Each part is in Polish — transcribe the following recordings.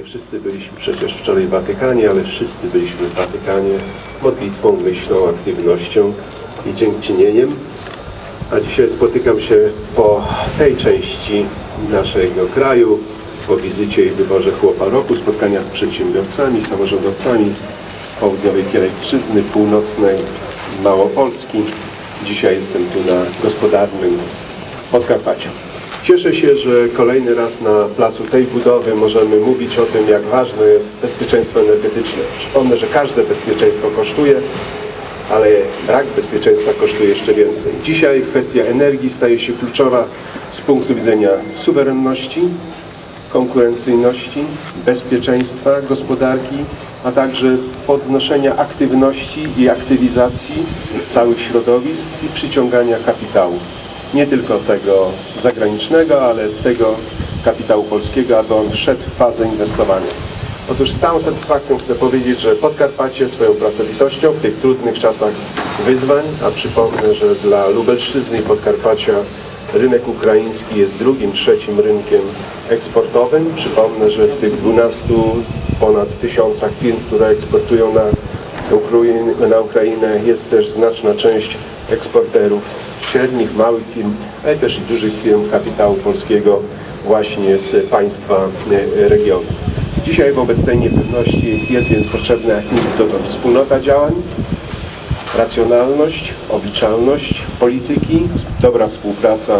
Nie wszyscy byliśmy przecież wczoraj w Watykanie, ale wszyscy byliśmy w Watykanie modlitwą, myślą, aktywnością i dziękczynieniem. A dzisiaj spotykam się po tej części naszego kraju, po wizycie i wyborze chłopa roku, spotkania z przedsiębiorcami, samorządowcami południowej Kierajczyzny, północnej Małopolski. Dzisiaj jestem tu na gospodarnym Podkarpaciu. Cieszę się, że kolejny raz na placu tej budowy możemy mówić o tym, jak ważne jest bezpieczeństwo energetyczne. Przypomnę, że każde bezpieczeństwo kosztuje, ale brak bezpieczeństwa kosztuje jeszcze więcej. Dzisiaj kwestia energii staje się kluczowa z punktu widzenia suwerenności, konkurencyjności, bezpieczeństwa gospodarki, a także podnoszenia aktywności i aktywizacji całych środowisk i przyciągania kapitału. Nie tylko tego zagranicznego, ale tego kapitału polskiego, aby on wszedł w fazę inwestowania. Otóż z całą satysfakcją chcę powiedzieć, że Podkarpacie swoją pracowitością w tych trudnych czasach wyzwań, a przypomnę, że dla Lubelszczyzny i Podkarpacia rynek ukraiński jest drugim, trzecim rynkiem eksportowym. Przypomnę, że w tych 12 ponad tysiącach firm, które eksportują na, na Ukrainę jest też znaczna część eksporterów średnich, małych firm, ale też i dużych firm kapitału polskiego właśnie z państwa e, regionu. Dzisiaj wobec tej niepewności jest więc potrzebna jak nigdy dotąd wspólnota działań, racjonalność, obliczalność polityki, dobra współpraca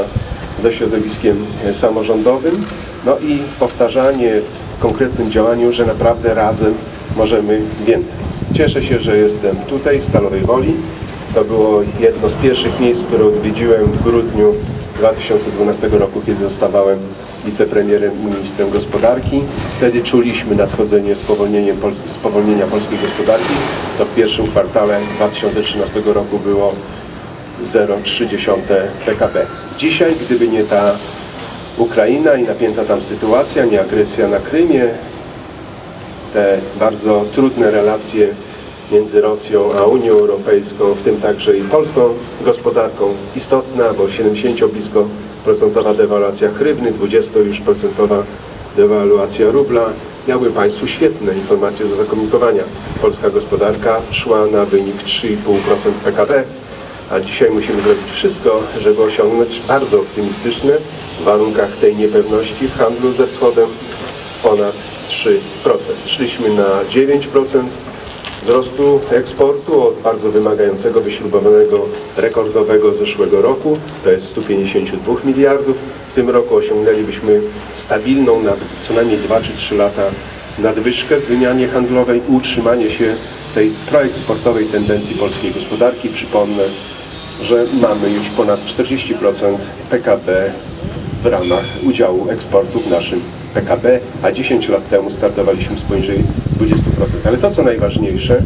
ze środowiskiem samorządowym, no i powtarzanie w konkretnym działaniu, że naprawdę razem możemy więcej. Cieszę się, że jestem tutaj w Stalowej Woli. To było jedno z pierwszych miejsc, które odwiedziłem w grudniu 2012 roku, kiedy zostawałem wicepremierem i ministrem gospodarki. Wtedy czuliśmy nadchodzenie spowolnienia, spowolnienia polskiej gospodarki. To w pierwszym kwartale 2013 roku było 0,3 PKB. Dzisiaj, gdyby nie ta Ukraina i napięta tam sytuacja, nie agresja na Krymie, te bardzo trudne relacje między Rosją a Unią Europejską, w tym także i polską gospodarką istotna, bo 70 blisko procentowa dewaluacja hrywny, 20 już procentowa dewaluacja rubla. Miałbym Państwu świetne informacje do zakomunikowania. Polska gospodarka szła na wynik 3,5% PKB, a dzisiaj musimy zrobić wszystko, żeby osiągnąć bardzo optymistyczne w warunkach tej niepewności w handlu ze wschodem ponad 3%. Szliśmy na 9%, wzrostu eksportu od bardzo wymagającego, wyśrubowanego, rekordowego zeszłego roku, to jest 152 miliardów. W tym roku osiągnęlibyśmy stabilną na co najmniej 2 czy 3 lata nadwyżkę w wymianie handlowej utrzymanie się tej proeksportowej tendencji polskiej gospodarki. Przypomnę, że mamy już ponad 40% PKB w ramach udziału eksportu w naszym PKB, a 10 lat temu startowaliśmy z poniżej 20%. Ale to, co najważniejsze,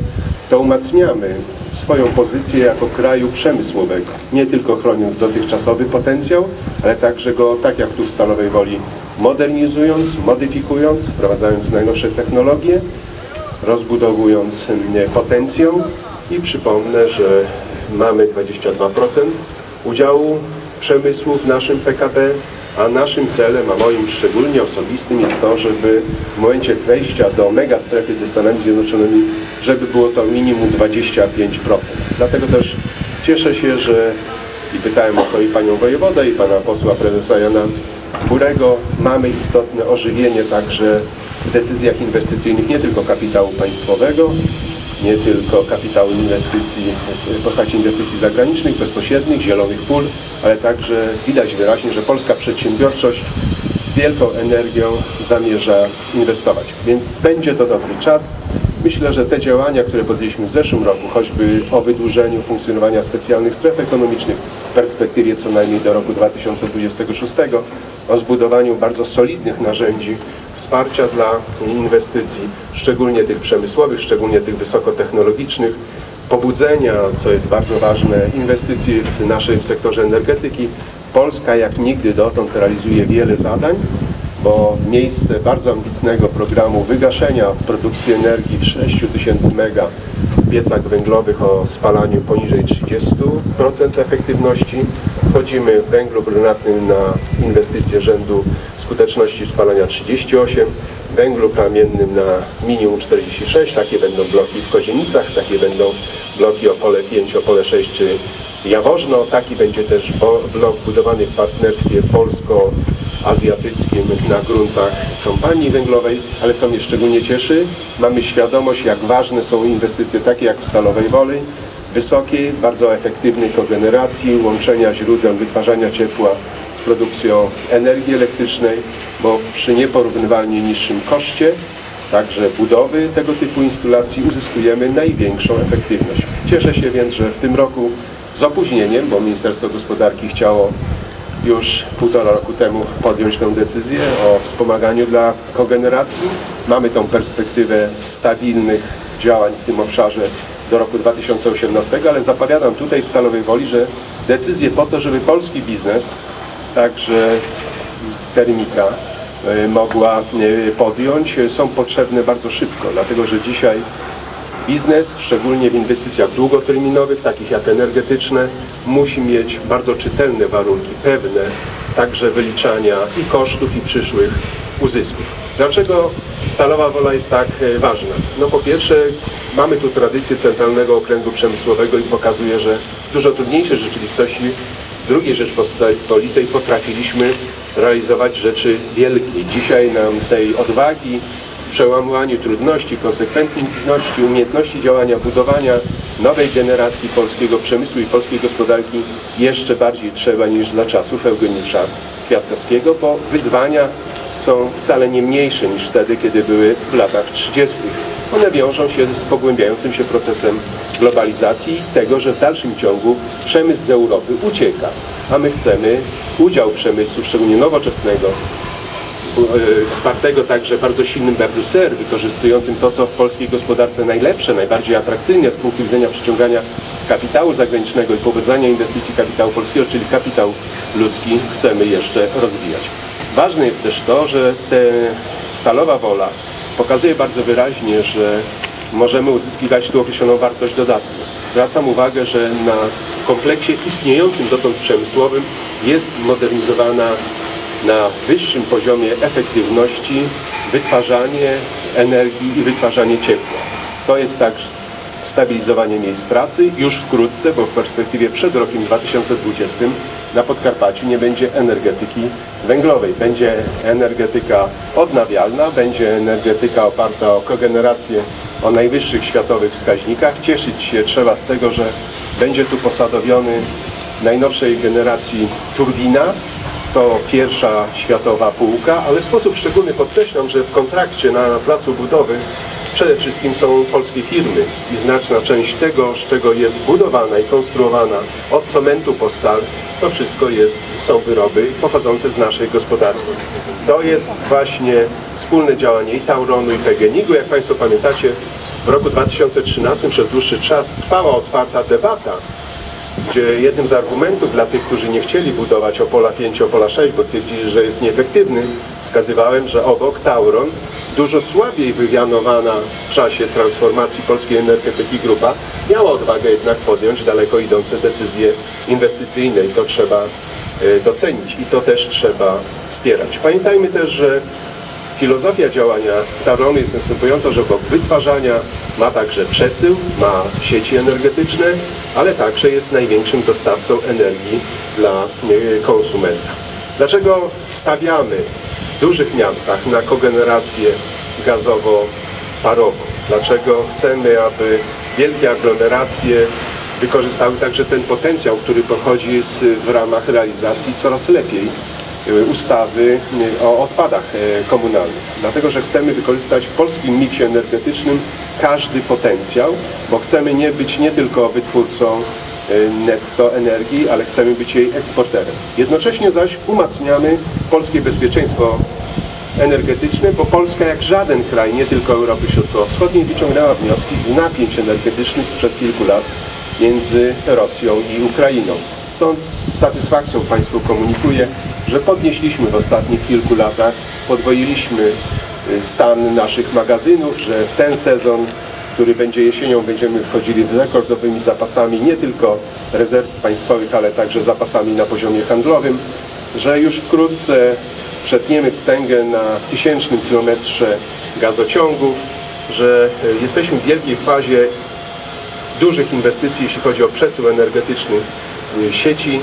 to umacniamy swoją pozycję jako kraju przemysłowego, nie tylko chroniąc dotychczasowy potencjał, ale także go, tak jak tu w Stalowej Woli, modernizując, modyfikując, wprowadzając najnowsze technologie, rozbudowując potencjał. I przypomnę, że mamy 22% udziału przemysłu w naszym PKB, a naszym celem, a moim szczególnie osobistym jest to, żeby w momencie wejścia do mega strefy ze Stanami Zjednoczonymi, żeby było to minimum 25%. Dlatego też cieszę się, że i pytałem o to i panią wojewodę, i pana posła prezesa Jana Burego, mamy istotne ożywienie także w decyzjach inwestycyjnych nie tylko kapitału państwowego, nie tylko kapitału inwestycji w postaci inwestycji zagranicznych, bezpośrednich, zielonych pól, ale także widać wyraźnie, że polska przedsiębiorczość z wielką energią zamierza inwestować. Więc będzie to dobry czas. Myślę, że te działania, które podjęliśmy w zeszłym roku, choćby o wydłużeniu funkcjonowania specjalnych stref ekonomicznych w perspektywie co najmniej do roku 2026, o zbudowaniu bardzo solidnych narzędzi wsparcia dla inwestycji, szczególnie tych przemysłowych, szczególnie tych wysokotechnologicznych, pobudzenia, co jest bardzo ważne, inwestycji w naszym sektorze energetyki. Polska jak nigdy dotąd realizuje wiele zadań, bo w miejsce bardzo ambitnego programu wygaszenia produkcji energii w 6 tysięcy mega w piecach węglowych o spalaniu poniżej 30% efektywności wchodzimy w węglu brunatnym na inwestycje rzędu skuteczności spalania 38, węglu kamiennym na minimum 46. Takie będą bloki w Kozienicach, takie będą bloki Opole 5, Opole 6 czy Jaworzno. Taki będzie też blok budowany w partnerstwie polsko-azjatyckim na gruntach kompanii węglowej, ale co mnie szczególnie cieszy, mamy świadomość jak ważne są inwestycje takie jak w Stalowej Woli, wysokiej, bardzo efektywnej kogeneracji, łączenia źródeł wytwarzania ciepła z produkcją energii elektrycznej, bo przy nieporównywalnie niższym koszcie także budowy tego typu instalacji uzyskujemy największą efektywność. Cieszę się więc, że w tym roku z opóźnieniem, bo Ministerstwo Gospodarki chciało już półtora roku temu podjąć tę decyzję o wspomaganiu dla kogeneracji. Mamy tą perspektywę stabilnych działań w tym obszarze do roku 2018, ale zapowiadam tutaj w Stalowej Woli, że decyzje po to, żeby polski biznes, także termika, e, mogła e, podjąć, są potrzebne bardzo szybko, dlatego że dzisiaj biznes, szczególnie w inwestycjach długoterminowych, takich jak energetyczne, musi mieć bardzo czytelne warunki, pewne także wyliczania i kosztów, i przyszłych uzysków. Dlaczego Stalowa Wola jest tak e, ważna? No po pierwsze mamy tu tradycję Centralnego Okręgu Przemysłowego i pokazuje, że w dużo trudniejszej rzeczywistości II Rzeczpospolitej potrafiliśmy realizować rzeczy wielkie. Dzisiaj nam tej odwagi przełamywaniu trudności, konsekwentności, umiejętności działania, budowania nowej generacji polskiego przemysłu i polskiej gospodarki jeszcze bardziej trzeba niż za czasów Eugeniusza Kwiatkowskiego, bo wyzwania są wcale nie mniejsze niż wtedy, kiedy były w latach 30. One wiążą się z pogłębiającym się procesem globalizacji i tego, że w dalszym ciągu przemysł z Europy ucieka, a my chcemy udział przemysłu, szczególnie nowoczesnego, wspartego także bardzo silnym B plus R, wykorzystującym to, co w polskiej gospodarce najlepsze, najbardziej atrakcyjne z punktu widzenia przyciągania kapitału zagranicznego i pobudzania inwestycji kapitału polskiego, czyli kapitał ludzki, chcemy jeszcze rozwijać. Ważne jest też to, że ta stalowa wola pokazuje bardzo wyraźnie, że możemy uzyskiwać tu określoną wartość dodatnią. Zwracam uwagę, że na kompleksie istniejącym dotąd przemysłowym jest modernizowana na wyższym poziomie efektywności wytwarzanie energii i wytwarzanie ciepła. To jest także stabilizowanie miejsc pracy już wkrótce, bo w perspektywie przed rokiem 2020 na Podkarpaciu nie będzie energetyki węglowej. Będzie energetyka odnawialna, będzie energetyka oparta o kogenerację o najwyższych światowych wskaźnikach. Cieszyć się trzeba z tego, że będzie tu posadowiony najnowszej generacji turbina, to pierwsza światowa półka, ale w sposób szczególny podkreślam, że w kontrakcie na placu budowy przede wszystkim są polskie firmy i znaczna część tego, z czego jest budowana i konstruowana od cementu po stal, to wszystko jest, są wyroby pochodzące z naszej gospodarki. To jest właśnie wspólne działanie i Tauronu i PGNiG-u. Jak Państwo pamiętacie, w roku 2013 przez dłuższy czas trwała otwarta debata gdzie jednym z argumentów dla tych, którzy nie chcieli budować Opola 5, Opola 6, bo twierdzili, że jest nieefektywny, wskazywałem, że obok Tauron dużo słabiej wywianowana w czasie transformacji polskiej energetyki grupa miała odwagę jednak podjąć daleko idące decyzje inwestycyjne i to trzeba e, docenić i to też trzeba wspierać. Pamiętajmy też, że Filozofia działania Taronu jest następująca, że obok wytwarzania ma także przesył, ma sieci energetyczne, ale także jest największym dostawcą energii dla konsumenta. Dlaczego stawiamy w dużych miastach na kogenerację gazowo-parową? Dlaczego chcemy, aby wielkie aglomeracje wykorzystały także ten potencjał, który pochodzi z, w ramach realizacji coraz lepiej ustawy y, o odpadach y, komunalnych. Dlatego, że chcemy wykorzystać w polskim miksie energetycznym każdy potencjał, bo chcemy nie być nie tylko wytwórcą netto energii, ale chcemy być jej eksporterem. Jednocześnie zaś umacniamy polskie bezpieczeństwo energetyczne, bo Polska jak żaden kraj, nie tylko Europy Środkowo-Wschodniej, wyciągnęła wnioski z napięć energetycznych sprzed kilku lat między Rosją i Ukrainą. Stąd z satysfakcją Państwu komunikuję, że podnieśliśmy w ostatnich kilku latach, podwoiliśmy y, stan naszych magazynów, że w ten sezon, który będzie jesienią, będziemy wchodzili z rekordowymi zapasami nie tylko rezerw państwowych, ale także zapasami na poziomie handlowym, że już wkrótce przetniemy wstęgę na tysięcznym kilometrze gazociągów, że e, jesteśmy w wielkiej fazie dużych inwestycji, jeśli chodzi o przesył energetyczny y, sieci.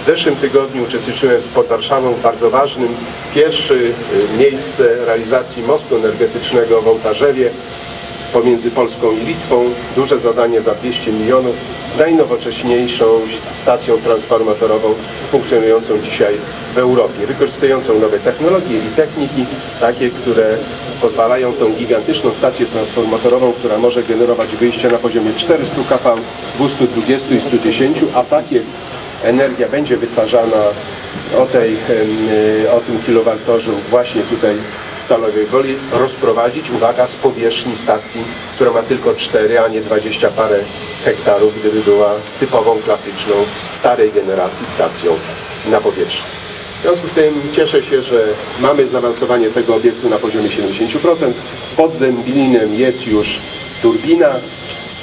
W zeszłym tygodniu uczestniczyłem pod Warszawą w bardzo ważnym, pierwsze y, miejsce realizacji mostu energetycznego w Ołtarzewie pomiędzy Polską i Litwą. Duże zadanie za 200 milionów z najnowocześniejszą stacją transformatorową funkcjonującą dzisiaj w Europie, wykorzystującą nowe technologie i techniki, takie, które pozwalają tą gigantyczną stację transformatorową, która może generować wyjścia na poziomie 400 kV, 220 i 110, a takie energia będzie wytwarzana o, tej, y, o tym kilowattorzu właśnie tutaj w Stalowej Woli rozprowadzić, uwaga, z powierzchni stacji, która ma tylko 4, a nie 20 parę hektarów, gdyby była typową, klasyczną, starej generacji stacją na powierzchni. W związku z tym cieszę się, że mamy zaawansowanie tego obiektu na poziomie 70%. Pod Dęblinem jest już turbina.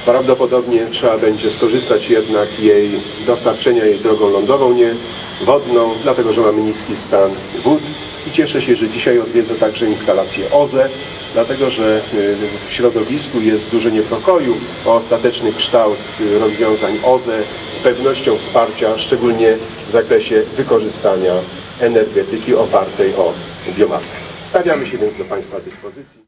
Prawdopodobnie trzeba będzie skorzystać jednak jej dostarczenia jej drogą lądową, nie wodną, dlatego że mamy niski stan wód. I cieszę się, że dzisiaj odwiedzę także instalację OZE, dlatego że y, w środowisku jest dużo niepokoju o ostateczny kształt y, rozwiązań OZE z pewnością wsparcia, szczególnie w zakresie wykorzystania energetyki opartej o biomasę. Stawiamy się więc do Państwa dyspozycji.